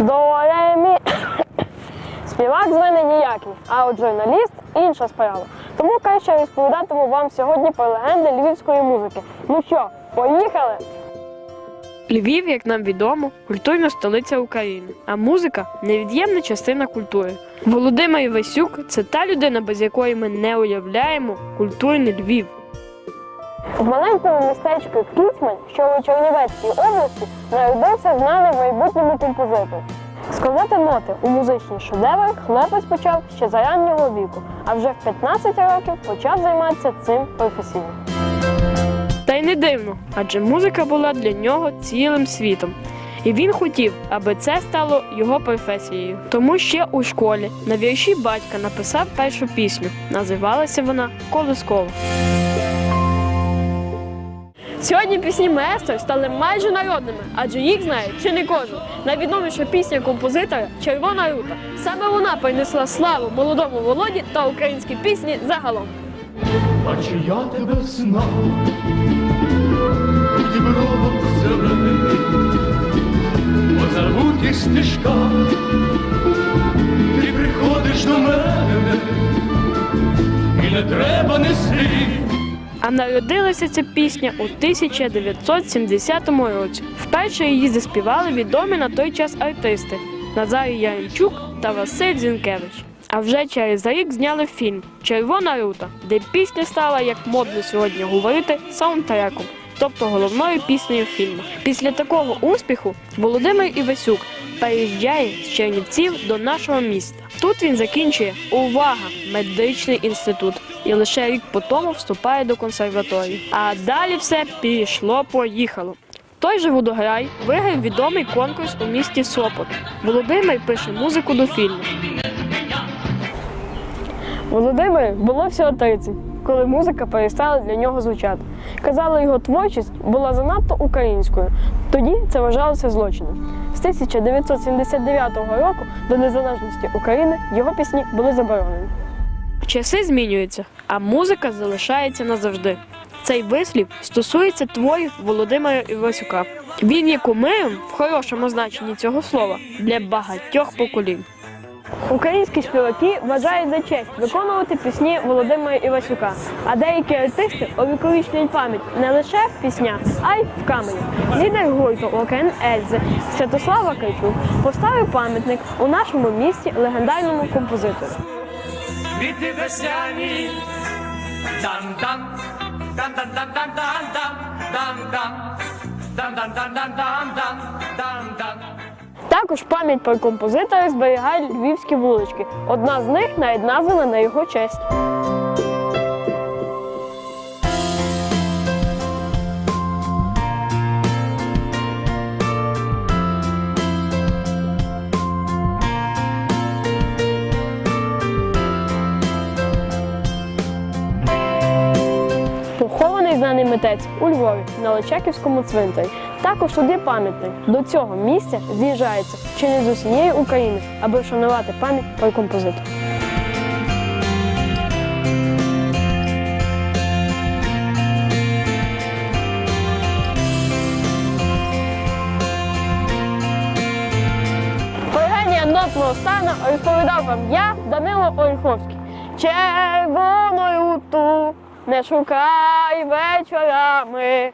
До. Співак з мене ніякий, а от журналіст інша справа. Тому краще розповідатиму вам сьогодні про легенди львівської музики. Ну що, поїхали? Львів, як нам відомо, культурна столиця України, а музика невід'ємна частина культури. Володимир Івасюк це та людина, без якої ми не уявляємо культурний Львів. В маленькому містечку Кіцмань, що у Чернівецькій області, народився знаний майбутньому композитор. Складати ноти у музичні шедеври хлопець почав ще за раннього віку, а вже в 15 років почав займатися цим професійно. Та й не дивно, адже музика була для нього цілим світом. І він хотів, аби це стало його професією. Тому ще у школі на вірші батька написав першу пісню. Називалася вона Колискова. Сьогодні пісні маестро стали майже народними, адже їх знає чи не кожен. Найвідоміша пісня композитора Червона рута. Саме вона принесла славу молодому Володі та українській пісні загалом. А чи я тебе знав у дібровах зелених, по забутих стежках ти приходиш до мене, і не треба нести. А народилася ця пісня у 1970 році. Вперше її заспівали відомі на той час артисти Назарій Яремчук та Василь Зінкевич. А вже через рік зняли фільм Червона рута, де пісня стала, як модно сьогодні говорити, саундтреком, тобто головною піснею фільму. Після такого успіху Володимир Івасюк переїжджає з Чернівців до нашого міста. Тут він закінчує увага медичний інститут і лише рік по тому вступає до консерваторії. А далі все пішло, поїхало. Той же водограй виграв відомий конкурс у місті Сопот. Володимир пише музику до фільму. Володимир було всього 30, коли музика перестала для нього звучати. Казали, його творчість була занадто українською. Тоді це вважалося злочином. З 1979 року до незалежності України його пісні були заборонені. Часи змінюються, а музика залишається назавжди. Цей вислів стосується творів Володимира Івасюка. Він є кумиром в хорошому значенні цього слова для багатьох поколінь. Українські співаки вважають за честь виконувати пісні Володимира Івасюка, а деякі артисти увіковічнюють пам'ять не лише в піснях, а й в камені. Лідер гурту Окен Ельзи Святослава Кайчук поставив пам'ятник у нашому місті легендарному композитору. Квіти Також пам'ять про композитора зберігають львівські вулички. Одна з них навіть названа на його честь. Митець у Львові на Личаківському цвинтарі. Також туди пам'ятник. До цього місця з'їжджається чи не з усієї України, аби вшанувати пам'ять про композитора. Нотного стану розповідав вам я, Данило Ольховський. Червоною ту не шукай вечорами.